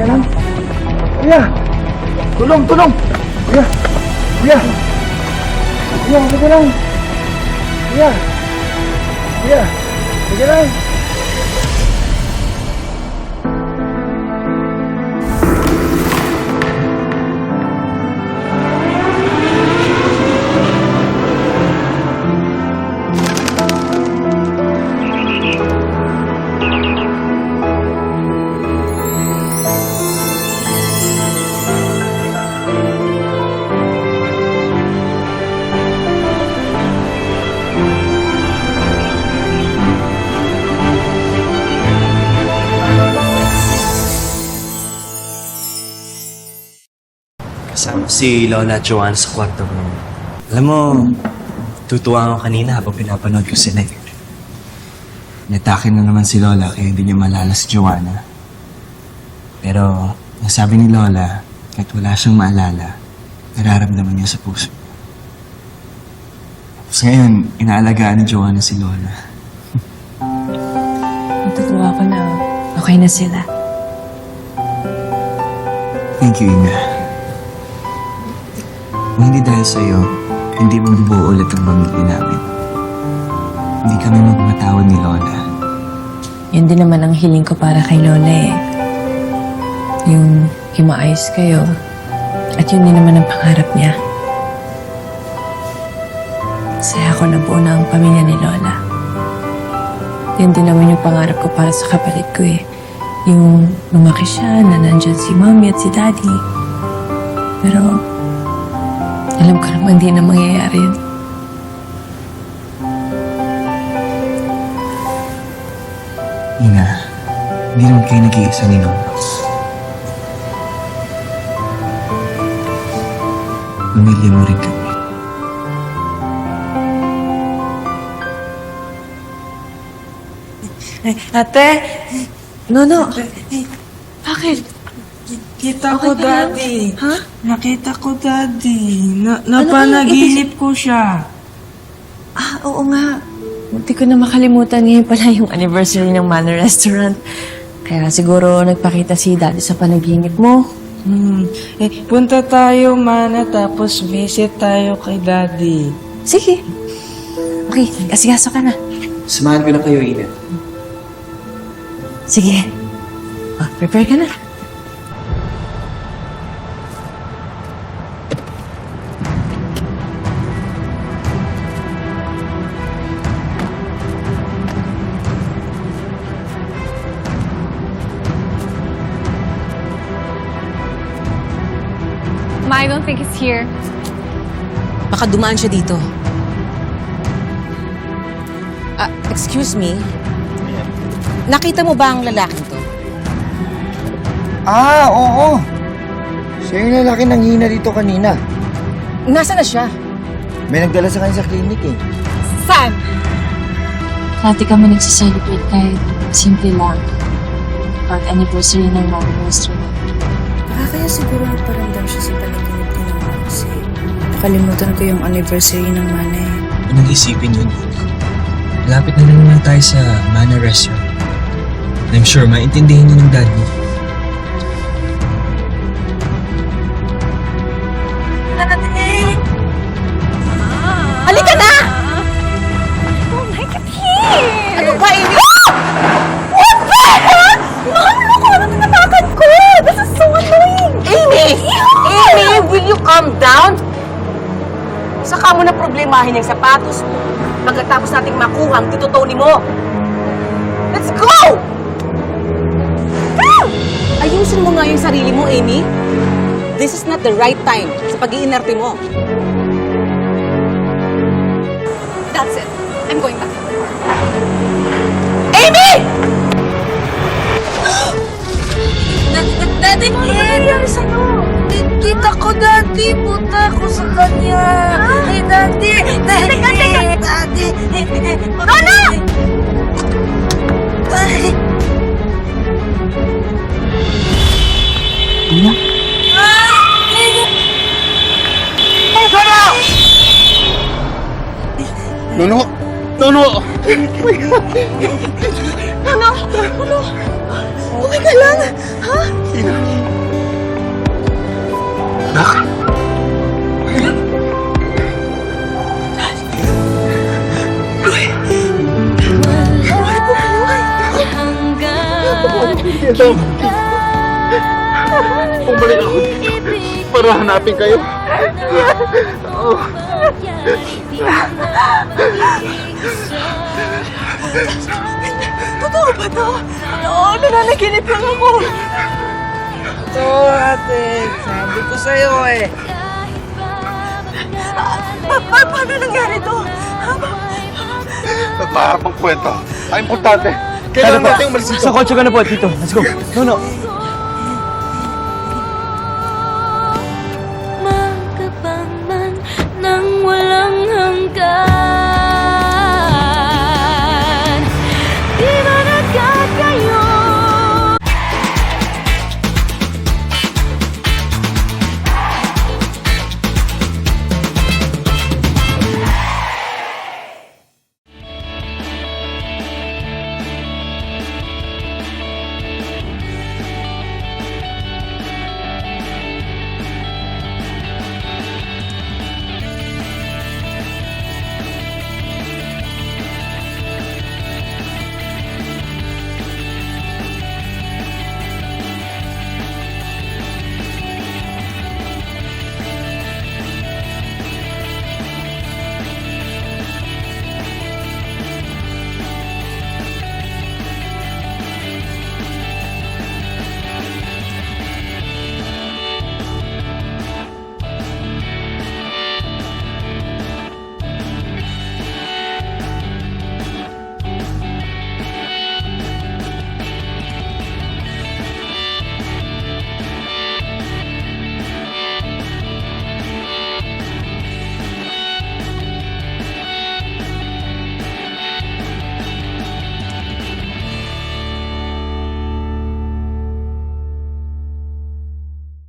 Lang! Kuya! Tulong! Tulong! Kuya! Kuya! Kuya! Kuya lang! Kuya! Kuya! Kuya lang! Si Lola Joanne sa kwarto ko. Alam mo, tutuwa ako kanina habang pinapanood ko sila. eh. Natake na naman si Lola kaya hindi niya malala si Joanna. Pero, nasabi ni Lola, kahit wala siyang maalala, nararamdaman niya sa puso. Tapos ngayon, inaalagaan ni Joanna si Lola. Natutuwa ko na. Okay na sila. Thank you, Ina. Kung hindi dahil sa'yo, hindi mabubuo ulit ang pamilya namin. Hindi kami magmatawad ni Lola. Yun din naman ang hiling ko para kay Lola eh. Yung himaayos kayo. At yun din naman ang pangarap niya. Saya ako na buo na ang pamilya ni Lola. Yun din naman yung pangarap ko para sa kapatid ko eh. Yung lumaki siya na nandyan si mommy at si daddy. Pero alam ko naman di na mangyayari yun. Ina, hindi naman kayo nag-iisa ni Lola. Pamilya mo rin kami. Ate! Nono! Bakit? Kita Okay ko, ka lang? Daddy. Ha? Nakita ko, Daddy. Na Ano napanaginip ko siya. Ah, oo nga. Hindi ko na makalimutan ngayon pala yung anniversary ng Manor Restaurant. Kaya siguro nagpakita si Daddy sa panaginip mo. Hmm. Eh, punta tayo, Mana, tapos visit tayo kay Daddy. Sige. Okay, kasigaso ka na. Samahan ko na kayo, Ina. Sige. Ah, prepare ka na. Ma, I don't think it's here. Baka dumaan siya dito. Ah, excuse me? Nakita mo ba ang lalaking to? Ah, oo! Siya yung lalaki nang hina dito kanina. Nasaan na siya? May nagdala sa kanya sa klinik eh. Saan? Dati kami nagsiselebrate kahit simple lang. Pag anniversary ng Mami Restaurant. Ah, kaya siguro nagparamdam siya sa nakalimutan ko yung anniversary ng manay. Anong isipin yun? Lapit na lang naman tayo sa Mana Restaurant. I'm sure maintindihan niyo ng dad mo. Halika na! Oh my God! Ano ba, Amy? Problemahin yung sapatos mo pagkatapos nating makuha ang tito Tony mo. Let's go! Ayusin mo nga yung sarili mo, Amy. This is not the right time sa pag-iinarte mo. That's it. I'm going back. Amy! Daddy, ano nangyayari sa'yo? Kita ko, Daddy. Puta ko sa kanya. Ay, Daddy. Daddy. Daddy. Lola! Nono! Nono! Okay ka lang? Ha? Bumalik ako dito para hanapin kayo. Totoo ba to? Oo, nananaginip lang ako. Ito, ate. Sabi ko sa'yo eh. Pa- pa- paano nangyari to? Ha? Nagpaharap ang kwento. Ang importante, kailangan natin umalis dito. Sa kotse ka na po, Tito. Let's go. No, no.